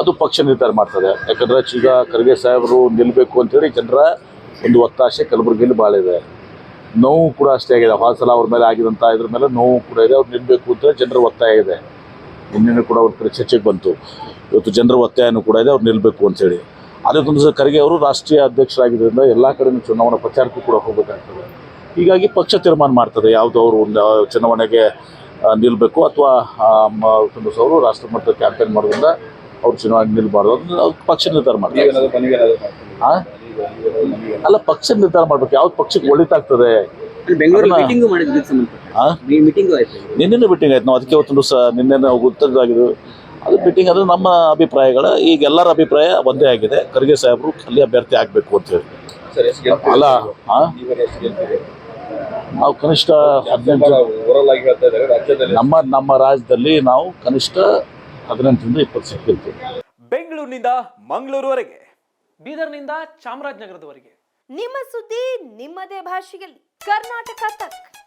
ಅದು ಪಕ್ಷ ನಿರ್ಧಾರ ಮಾಡ್ತದೆ. ಯಾಕಂದ್ರೆ ಈಗ ಖರ್ಗೆ ಸಾಹೇಬರು ನಿಲ್ಲಬೇಕು ಅಂತೇಳಿ ಜನರ ಒಂದು ಒತ್ತಾಸೆ ಕಲಬುರಗಿಯಲ್ಲಿ ಭಾಳ ಇದೆ. ನೋವು ಕೂಡ ಅಷ್ಟೇ ಆಗಿದೆ. ಹಾಸಲ ಸಲ ಅವ್ರ ಮೇಲೆ ಆಗಿದಂಥ ಇದ್ರ ಮೇಲೆ ನೋವು ಕೂಡ ಇದೆ. ಅವ್ರು ನಿಲ್ಲಬೇಕು ಅಂತೇಳಿ ಜನರ ಒತ್ತಾಯ ಇದೆ. ನಿನ್ನೆ ಕೂಡ ಅವ್ರ ಚರ್ಚೆಗೆ ಬಂತು. ಇವತ್ತು ಜನರ ಒತ್ತಾಯನೂ ಕೂಡ ಇದೆ. ಅವ್ರು ನಿಲ್ಲಬೇಕು ಅಂತೇಳಿ ಅದೇ ಒಂದು ಖರ್ಗೆ ಅವರು ರಾಷ್ಟ್ರೀಯ ಅಧ್ಯಕ್ಷರಾಗಿದ್ದರಿಂದ ಎಲ್ಲ ಕಡೆಯೂ ಚುನಾವಣಾ ಪ್ರಚಾರಕ್ಕೂ ಕೂಡ ಹೋಗಬೇಕಾಗ್ತದೆ. ಹೀಗಾಗಿ ಪಕ್ಷ ತೀರ್ಮಾನ ಮಾಡ್ತದೆ. ಯಾವುದು ಅವರು ಚುನಾವಣೆಗೆ ನಿಲ್ಲಬೇಕು ಅಥವಾ ಅವರು ರಾಷ್ಟ್ರ ಮಟ್ಟದ ಕ್ಯಾಂಪೇನ್ ಮಾಡೋದ್ರಿಂದ ಅವ್ರು ಚುನಾವಣೆ ನಿಲ್ಬಾರ್ದು. ಅದು ಅವ್ರು ಪಕ್ಷ ನಿರ್ಧಾರ ಮಾಡ್ತಾರೆ? ಅಲ್ಲ ಪಕ್ಷ ನಿರ್ಧಾರ ಮಾಡ್ಬೇಕು. ಯಾವ್ದು ಪಕ್ಷಕ್ಕೆ ಒಳಿತಾಗ್ತದೆ? ನಿನ್ನೆ ಮೀಟಿಂಗ್ ಆಯ್ತು. ನಾವು ಅದಕ್ಕೆ ಒಂದು ಸಹ ನಿನ್ನೆ ನಾವು ಗೊತ್ತಾಗಿದ್ದು ಅದು ಮೀಟಿಂಗ್ ಅದು ನಮ್ಮ ಅಭಿಪ್ರಾಯಗಳ ಈಗ ಎಲ್ಲರ ಅಭಿಪ್ರಾಯ ಒಂದೇ ಆಗಿದೆ. ಖರ್ಗೆ ಸಾಹೇಬರು ಅಲ್ಲಿ ಅಭ್ಯರ್ಥಿ ಆಗಬೇಕು ಅಂತ ಹೇಳಿ. ಸರ್, ಅಲ್ಲ? ನಾವು ಕನಿಷ್ಠ ಹದಿನೆಂಟು ತುಂಬಾ ಹೇಳ್ತಾ ಇದ್ದಾರೆ. ರಾಜ್ಯದಲ್ಲಿ ನಮ್ಮ ನಮ್ಮ ರಾಜ್ಯದಲ್ಲಿ ನಾವು ಕನಿಷ್ಠ ಹದಿನೆಂಟರಿಂದ ಇಪ್ಪತ್ತು ಸೀಟ್ ಗೆಲ್ತೀವಿ. ಬೆಂಗಳೂರಿನಿಂದ ಮಂಗಳೂರುವರೆಗೆ. ಬೀದರ್ನಿಂದ ಚಾಮರಾಜನಗರದವರೆಗೆ. ನಿಮ್ಮ ಸುದ್ದಿ ನಿಮ್ಮದೇ ಭಾಷೆಯಲ್ಲಿ. ಕರ್ನಾಟಕ ತಕ್.